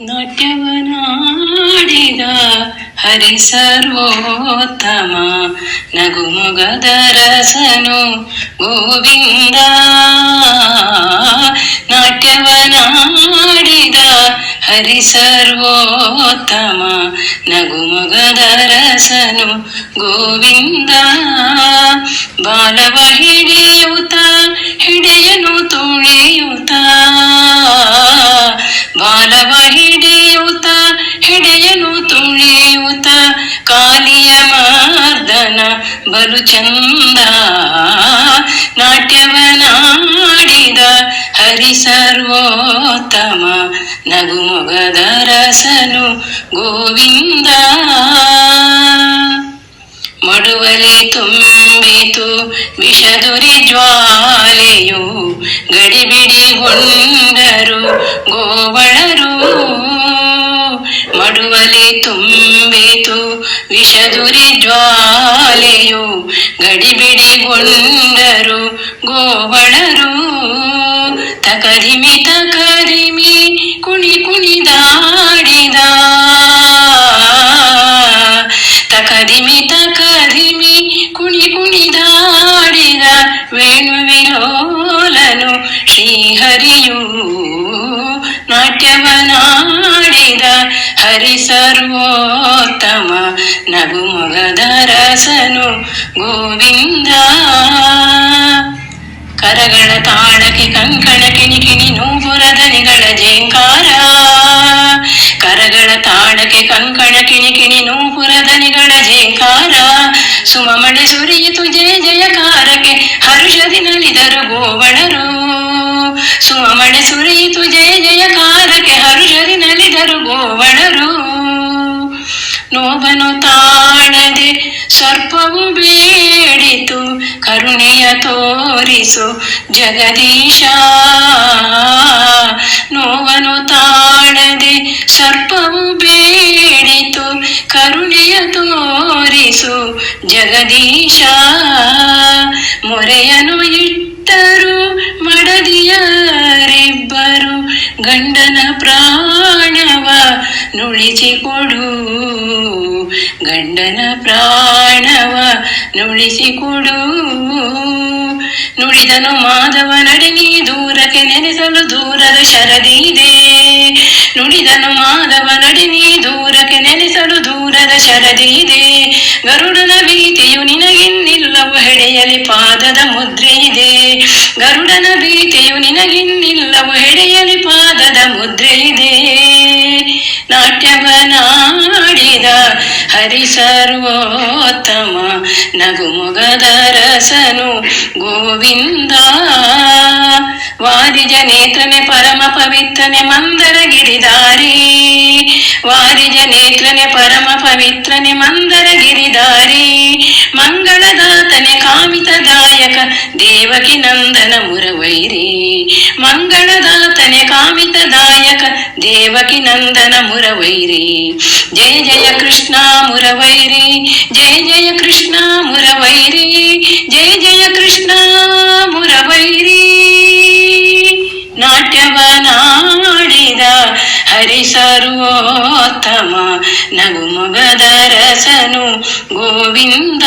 ನಾಟ್ಯವನಾಡಿದ ಹರಿ ಸರ್ವೋತ್ತಮ ನಗುಮೊಗದ ರಸನು ಗೋವಿಂದ ನಾಟ್ಯವನಾಡಿದ ಹರಿ ಸರ್ವೋತ್ತಮ ನಗುಮೊಗದ ರಸನು ಗೋವಿಂದ ಬಾಲವ ಕಾಲಿಯ ಮಾರ್ದನ ಬಲು ಚಂದ ನಾಟ್ಯವನಾಡಿದ ಹರಿ ಸರ್ವೋತ್ತಮ ನಗುಮೊಗದ ರಸನು ಗೋವಿಂದ. ಮಡುವಲಿ ತುಂಬಿತು ವಿಷದುರಿ ಜ್ವಾಲೆಯು ಗಡಿಬಿಡಿಗೊಂಡರು ಗೋವಳರು. ಮಡುವಲಿ ತುಂಬಿತು ವಿಷದುರಿ ಜ್ವಾಲೆಯು ಗಡಿಬಿಡಿಗೊಂಡರು ಗೋವಳರು ತಕರಿಮಿ ತಕರಿಮಿ ಕುಣಿ ಕುಣಿದಾಡಿದ ತಕದಿಮಿ ತಕದಿಮಿ ಕುಣಿ ಕುಣಿದಾಡಿದ ವೇಣುವಿಲೋಲನು ಶ್ರೀಹರಿಯು ನಾಟ್ಯವನಾಡಿದ ಹರಿ ಸರ್ವೋತ್ತಮ ನಗುಮೊಗದ ರಸನು ಗೋವಿಂದ. ಕರಗಳ ತಾಳಕ್ಕೆ ಕಂಕಣ ಕಿಣಿ ಕಿಣಿ ನೂಪುರದನಿಗಳ ಜೇಂಕಾರ ಕರಗಳ ತಾಳಕ್ಕೆ ಕಂಕಣ ಕಿಣಿ ಕಿಣಿ ನೂಪುರದನಿಗಳ ಜೇಂಕಾರ ಸುಮಮಣೆ ಸುರಿಯಿತು ಜಯ ಜಯಕಾರಕ್ಕೆ ಹರುಷದಿ ನಲಿದರು ಗೋವಣರು ಸುಮಮಣೆ ಸುರಿಯಿತು ನೋಬನು ತಾಳದೆ ಸರ್ಪವು ಬೇಡಿತು, ಕರುಣೆಯ ತೋರಿಸು ಜಗದೀಶ. ನೋವನು ತಾಳದೆ ಸರ್ಪವು ಬೇಡಿತು, ಕರುಣೆಯ ತೋರಿಸು ಜಗದೀಶ. ಮೊರೆಯನು ಇಟ್ಟರು ಮಡದಿಯರಿಬ್ಬರು, ಗಂಡನ ಪ್ರಾಣವ ನುಳಿಸಿಕೊಡು. ಗಂಡನ ಪ್ರಾಣವ ನುಳಿಸಿಕೊಡು. ನುಡಿದನು ಮಾಧವ ನಡಿನಿ ದೂರಕ್ಕೆ ನೆನೆಸಲು ದೂರದ ಶರದಿದೆ ನುಡಿದನು ಮಾಧವ ನಡಿನಿ ದೂರಕ್ಕೆ ನೆನೆಸಲು ದೂರದ ಶರದಿದೆ ಗರುಡನ ಭೀತಿಯು ನಿನಗಿನ್ನಿಲ್ಲವು ಹೆಡೆಯಲಿ ಪಾದದ ಮುದ್ರೆ ಇದೆ. ಗರುಡನ ಭೀತಿಯು ನಿನಗಿನ್ನಿಲ್ಲವು ಹೆಡೆಯಲಿ ಪಾದದ ಮುದ್ರೆ ಇದೆ. ನಾಟ್ಯವನಾಡಿದ ಹರಿ ಸರ್ವೋತ್ತಮ ನಗುಮೊಗದ ರಸನು ಗೋವಿಂದ ವಾರಿಜ ನೇತ್ರನೆ ಪರಮ ಪವಿತ್ರನೆ ಮಂದರ ಗಿರಿದಾರಿ ವಾರಿಜ ನೇತ್ರನೆ ಪರಮ ಪವಿತ್ರನೆ ಮಂದರ ಗಿರಿದಾರಿ ಮಂಗಳದಾತನೆ ಕಾಮಿತದಾಯಕ ದೇವಕಿ ನಂದನ ಮುರವೈರಿ. ಮಂಗಳದಾತನೆ ಕಾಮಿತದಾಯಕ ದೇವಕಿ ನಂದನ ಮುರವೈರಿ. ಜಯ ಜಯ ಕೃಷ್ಣ ಮುರವೈರಿ, ಜಯ ಜಯ ಕೃಷ್ಣ ಮುರವೈರಿ, ಜಯ ನಾಟ್ಯವನಾಡಿದ ಹರಿ ಸರ್ವೋತ್ತಮ ನಗುಮೊಗದ ರಸನು ಗೋವಿಂದ.